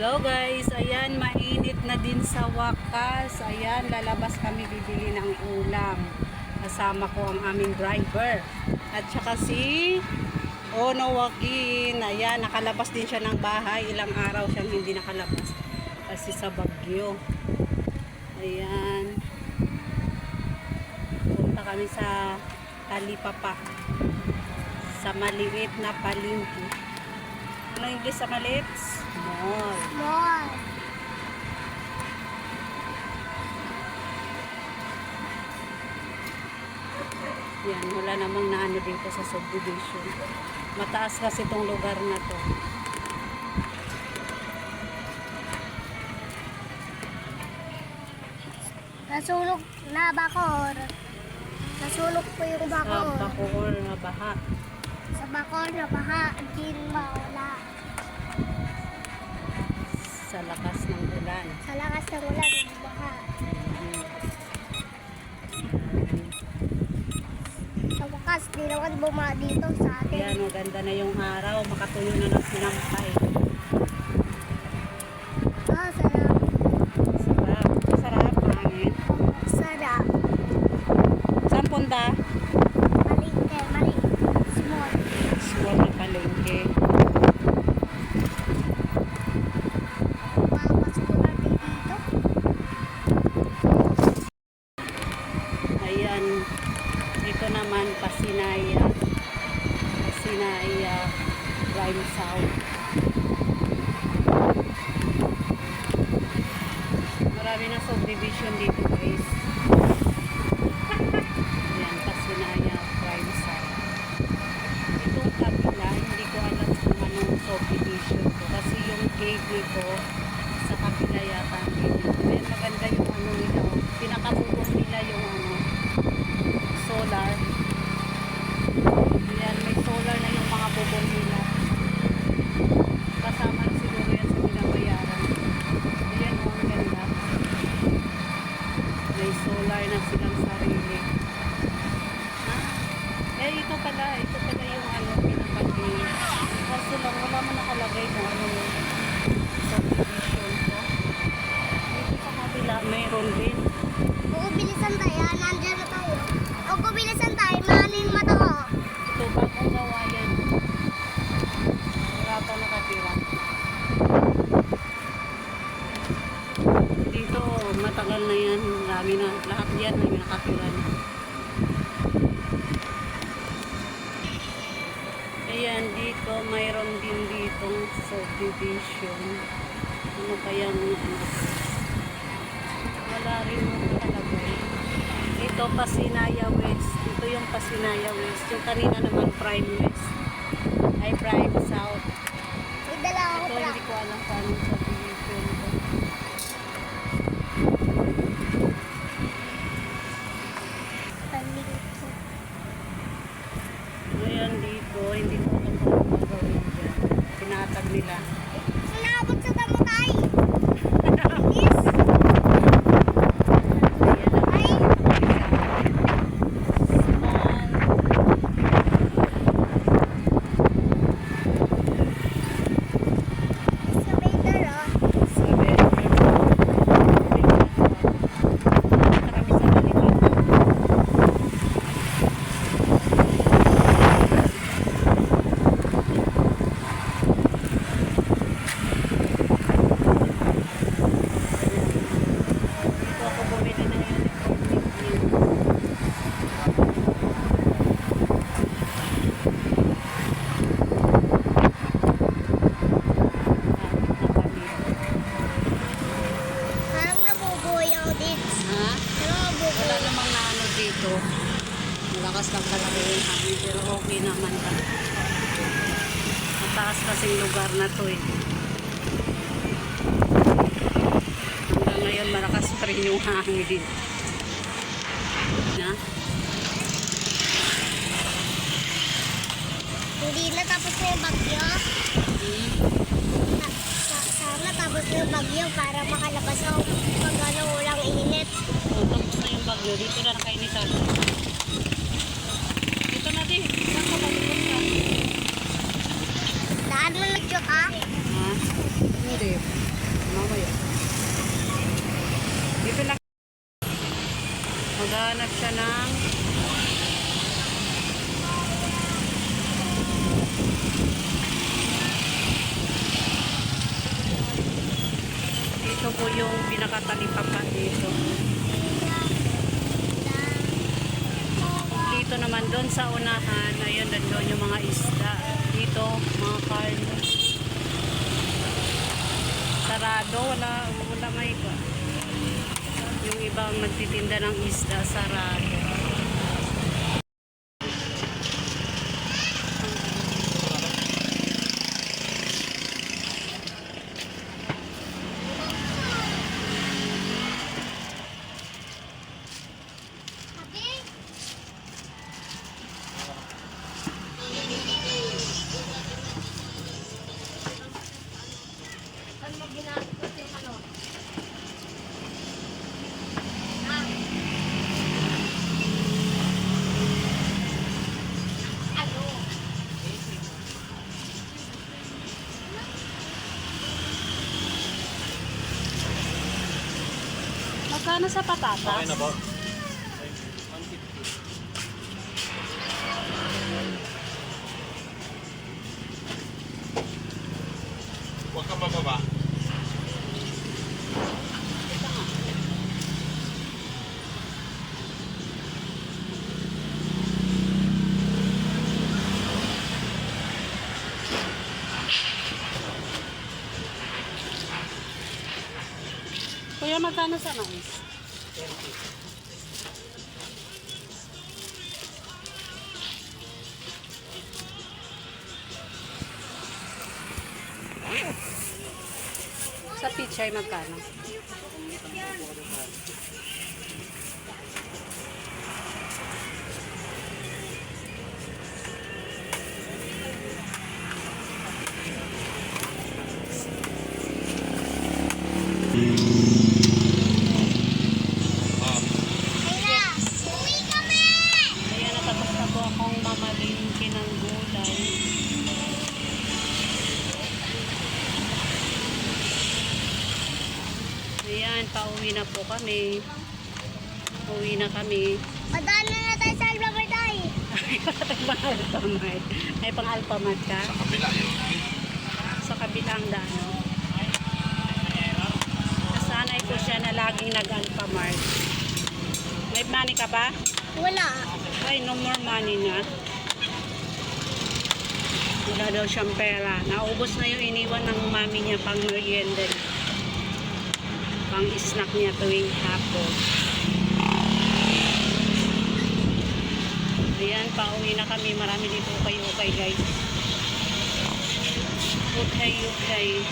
Hello guys, ayan mainit na din sa wakas. Ayan, lalabas kami bibili ng ulam. Kasama ko ang aming driver. At saka si Ono Joaquin. Ayan, nakalabas din siya ng bahay. Ilang araw siyang hindi nakalabas. Kasi sa Bagyo. Ayan. Punta kami sa Talipapa. Sa maliit na palingki. Ano yung English sa maliit? Small. Small. Yan, wala namang naano dito sa subdivision. Mataas kasi itong lugar na to. Nasulog na bakor. Nasulog po yung Sa bakor. Bacoor na baha. Sa bakor na baha, din mawala. Sa lakas ng ulan. Sa lakas ng ulan, baha. Sa wakas, di naman buma dito sa atin. Yan, maganda na yung araw. Makatuyo na ng sinampay. Ah, sarap. Sarap. Sarap. Hangin. Sarap. Saan punta? Malingke, malingke. Small. Small na palengke. Papasok ko natin dito. Ayan. Ito naman, Pasinaya. Pasinaya. Prime South. Marami na subdivision dito guys. Ayan, Pasinaya Prime South. Itong kabila, hindi ko alam kung anong subdivision ko. Kasi yung gateway ko, sa kabila yata ang gateway ko. Ayan, maganda yung ano nila. oh. Pinakabubong nila yung ano, solar. Ayan, may solar na yung mga bubong nila. Kasama na siguro yan sa binabayaran. Ayan, oh, ang ganda. May solar na silang sarili. Eh, ito pala, ito pala yung ano, pinapag Kaso lang, wala mo nakalagay kung ano yung subdivision ko. Dito sa kabila, mayroon din. Oo, bilisan tayo. Nandyan na tayo. O, kung bilisan tayo, mahalin mata ko. Ito, bagong gawa yan. Wala pa nakatira. Dito, matagal na yan. Marami na. Lahat yan may nakatira na. Ayan, dito, mayroon din ditong subdivision. Ano kayang ano? Wala rin mo nakalagay. Ito, Pasinaya West. Ito yung Pasinaya West. Yung kanina naman Prime West. Ay, Prime South. May dala ako Ito, pala. hindi ko alam kung anong subdivision ko. Palingke. Ayan dito, hindi ko alam kung anong gagawin dyan. Pinatag nila. Sinabot sa tamutay. Yes. Ayan ang Ay. small. Sa may dara. Sabi, kami sa balikan. Dito ako bumili ng electronic news. Parang nabubuhay ako dito. Ha? Parang Wala nabubuhay. namang naano dito. Malakas lang talaga yung hangin pero okay naman ba. Mataas kasing lugar na to eh. Hanggang ngayon malakas pa rin yung hangin. Na? Hindi na tapos na yung bagyo. Hmm? Na- sa- Sana tapos na yung bagyo para makalabas ako pag ano walang init. O, tapos na yung bagyo. Dito na nakainitan. Dito pa? Ha? Hindi. Mamaya. Dito na. Maghanap siya ng Dito po yung pinakatalipapan dito. Dito naman doon sa unahan, ayun, doon yung mga isda. Dito, mga carlos. Sarado, wala, wala may iba. Yung ibang nagtitinda ng isda, sarado. Magkano sa patatas? Okay na po. Huwag ka bababa. Kuya, magkano sa mais? Sa pichay magkano? Pauwi na po kami. Uwi na kami. Madaan na na tayo sa Alphabet tayo. Ay, pang Alphamart. Ay, pang Alphamart ka? Sa kabila yun. Sa kabilang daan. Nasanay ko siya na laging nag-Alphamart. May money ka ba? Wala. Ay, no more money na. Wala daw siyang pera. Naubos na yung iniwan ng mami niya pang merienda niya. Pang snack niya tuwing hapon. Ayan, pauwi na kami. Marami dito ukay-ukay guys. Ukay-ukay.